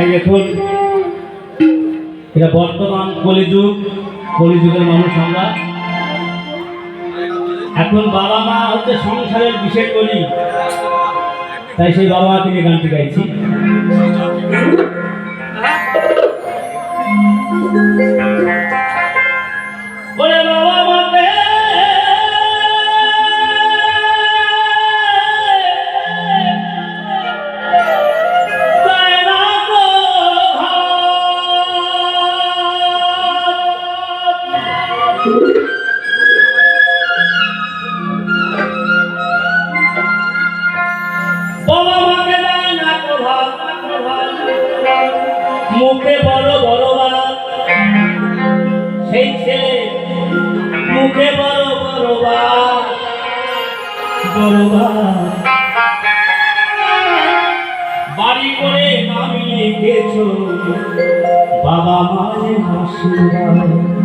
এই এখন এটা বর্তমান কলিযুগ, কলিযুগের মানুষ আমরা। এখন বাবা মা হচ্ছে সংসারের বিশেষ কলি। তাই সেই বাবা নিয়ে গানটি গাইছি মুখে বড় বড় ভাত সেই ছেলে মুখে বড় বড় ভাত বড় বাড়ি করে নামিয়ে গেছো বাবা মায়ের আশীর্বাদ।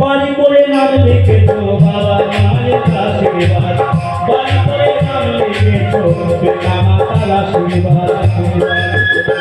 বাড়ি করে নাম লিখেছো বাবা মায়ের আশীর্বাদ। বাড়ি করে নাম লিখেছো পিতা মাতার আশীর্বাদ।